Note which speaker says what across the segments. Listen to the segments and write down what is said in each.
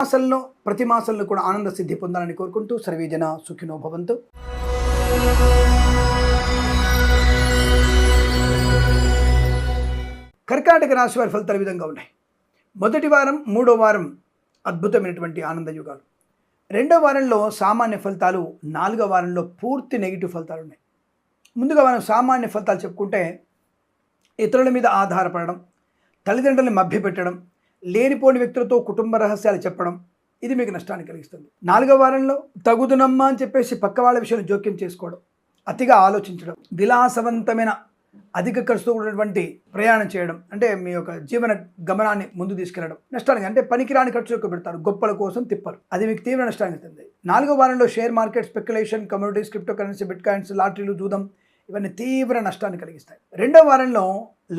Speaker 1: మాసంలో ప్రతి మాసంలో కూడా ఆనంద సిద్ధి పొందాలని కోరుకుంటూ సర్వేజన సుఖినో భవంతు. కర్కాటక రాశి వారి ఫలితాలు విధంగా ఉన్నాయి. మొదటి వారం మూడో వారం అద్భుతమైనటువంటి ఆనంద యుగాలు. రెండో వారంలో సామాన్య ఫలితాలు నాలుగో వారంలో పూర్తి నెగిటివ్ ఫలితాలు ఉన్నాయి. ముందుగా మనం సామాన్య ఫలితాలు చెప్పుకుంటే ఇతరుల మీద ఆధారపడడం తల్లిదండ్రులను మభ్యపెట్టడం లేనిపోని వ్యక్తులతో కుటుంబ రహస్యాలు చెప్పడం ఇది మీకు నష్టాన్ని కలిగిస్తుంది. నాలుగో వారంలో తగుదునమ్మా అని చెప్పేసి పక్క వాళ్ళ విషయంలో జోక్యం చేసుకోవడం అతిగా ఆలోచించడం విలాసవంతమైన అధిక ఖర్చుతో కూడినటువంటి ప్రయాణం చేయడం అంటే మీ యొక్క జీవన గమనాన్ని ముందు తీసుకెళ్ళడం నష్టానికి అంటే పనికిరాని ఖర్చు ఎక్కువ పెడతారు గొప్పల కోసం తిప్పరు. అది మీకు తీవ్ర నష్టాన్ని ఇస్తుంది. నాలుగో వారంలో share market speculation communities crypto currency bit coins లాటరీలు జూదం ఇవన్నీ తీవ్ర నష్టాన్ని కలిగిస్తాయి. రెండో వారంలో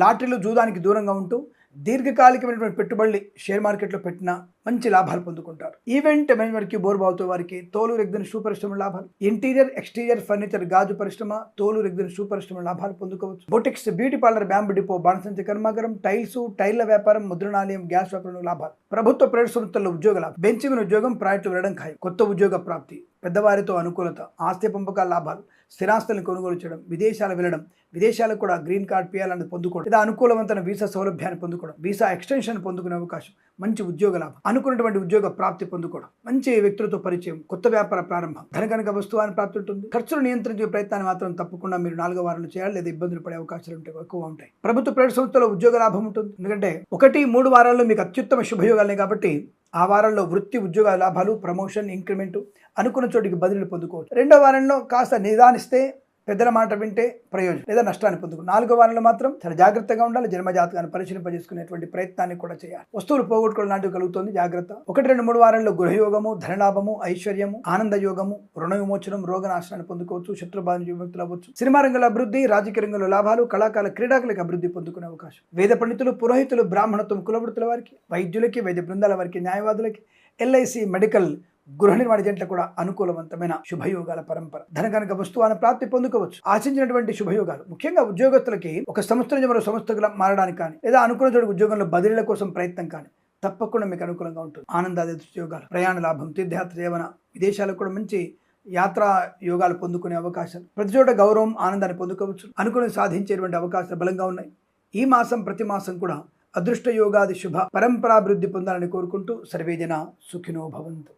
Speaker 1: లాటరీలు జూదానికి దూరంగా ఉంటూ దీర్ఘకాలికమైనటువంటి పెట్టుబడి షేర్ మార్కెట్లో పెట్టిన మంచి లాభాలు పొందుకుంటారు. ఈవెంట్ మేనేజ్మెంట్కి బోర్బావుతో వారికి తోలు రెగ్దిన షూ పరిశ్రమ లాభాలు. ఇంటీరియర్ ఎక్స్టీరియర్ ఫర్నిచర్ గాజు పరిశ్రమ తోలు రెగ్దిన షూ పరిశ్రమ లాభాలు పొందుకోవచ్చు. Boutiques beauty parlour bamboo depot బాణసంచి కర్మాగారం టైల్స్ టైర్ల వ్యాపారం ముద్రణాలయం గ్యాస్ వ్యాపారంలో లాభాలు. ప్రభుత్వ ప్రైవేట్ సంస్థల్లో ఉద్యోగ లాభం. బెంచ్ మీద ఉద్యోగం ప్రాజెక్టు వెళ్ళడం ఖాయం. కొత్త ఉద్యోగ ప్రాప్తి. పెద్దవారితో అనుకూలత ఆస్తి పంపకాల లాభాలు స్థిరాస్తులను కొనుగోలు చేయడం విదేశాలు వెళ్ళడం విదేశాలకు కూడా గ్రీన్ కార్డ్ పియాలని పొందుకోవడం లేదా అనుకూలవంతమైన వీసా సౌలభ్యాన్ని పొందుకోవడం వీసా ఎక్స్టెన్షన్ పొందుకునే అవకాశం మంచి ఉద్యోగ లాభం అనుకున్నటువంటి ఉద్యోగ ప్రాప్తి పొందుకోవడం మంచి వ్యక్తులతో పరిచయం కొత్త వ్యాపార ప్రారంభం ధనకనక వస్తువాన్ని ప్రాప్తి ఉంటుంది. ఖర్చులు నియంత్రించే ప్రయత్నాన్ని మాత్రం తప్పకుండా మీరు నాలుగో వారంలో చేయాలి లేదా ఇబ్బందులు పడే అవకాశాలు ఉంటాయి ఎక్కువ ఉంటాయి. ప్రభుత్వ ప్రైవేట్ సంస్థలో ఉద్యోగ లాభం ఉంటుంది. ఎందుకంటే ఒకటి మూడు వారాల్లో మీకు అత్యుత్తమ శుభయోగాలనే కాబట్టి ఆ వారాల్లో వృత్తి ఉద్యోగ లాభాలు ప్రమోషన్ ఇంక్రిమెంటు అనుకున్న చోటికి బదిలీలు పొందుకోవచ్చు. రెండో వారంలో కాస్త నిదానిస్తే పెద్దల మాట వింటే ప్రయోజనం లేదా నష్టాన్ని పొందుకు నాలుగో వారంలో మాత్రం చాలా జాగ్రత్తగా ఉండాలి. జన్మజాతకాన్ని పరిశీలింపజేసుకునేటువంటి ప్రయత్నాన్ని కూడా చేయాలి. వస్తువులు పోగొట్టుకోవడం లాంటివి కలుగుతుంది. జాగ్రత్త. ఒకటి రెండు మూడు వారంలో గృహయోగము ధనలాభము ఐశ్వర్యము ఆనంద యోగము రుణ విమోచనం రోగనాశనాన్ని పొందుకోవచ్చు. శత్రుబాధ విముక్తులు అవ్వచ్చు. సినిమా రంగంలో అభివృద్ధి రాజకీయ రంగంలో లాభాలు కళాకాల క్రీడాకులకు అభివృద్ధి పొందుకునే అవకాశం. వేద పండితులు పురోహితులు బ్రాహ్మణత్వం కులవృత్తుల వారికి వైద్యులకి వైద్య బృందాల వారికి న్యాయవాదులకి ఎల్ఐసి మెడికల్ గృహ నిర్మాణ జంటలకు కూడా అనుకూలవంతమైన శుభయోగాల పరంపర. ధన కనుక వస్తువాన్ని ప్రాప్తి పొందుకోవచ్చు. ఆశించినటువంటి శుభయోగాలు. ముఖ్యంగా ఉద్యోగస్తులకి ఒక సంస్థ నుంచి మరో సంస్థగా మారడానికి కానీ లేదా అనుకున్న చోటు ఉద్యోగంలో బదిలీల కోసం ప్రయత్నం కానీ తప్పకుండా మీకు అనుకూలంగా ఉంటుంది. ఆనందాది ఉద్యోగాలు ప్రయాణ లాభం తీర్థయాత్ర సేవన విదేశాలకు కూడా మంచి యాత్రా యోగాలు పొందుకునే అవకాశాలు. ప్రతి చోట గౌరవం ఆనందాన్ని పొందుకోవచ్చు. అనుకుని సాధించేటువంటి అవకాశాలు బలంగా ఉన్నాయి. ఈ మాసం ప్రతి మాసం కూడా అదృష్ట యోగాది శుభ పరంపరాభివృద్ధి పొందాలని కోరుకుంటూ సర్వేజన సుఖినో భవంతు.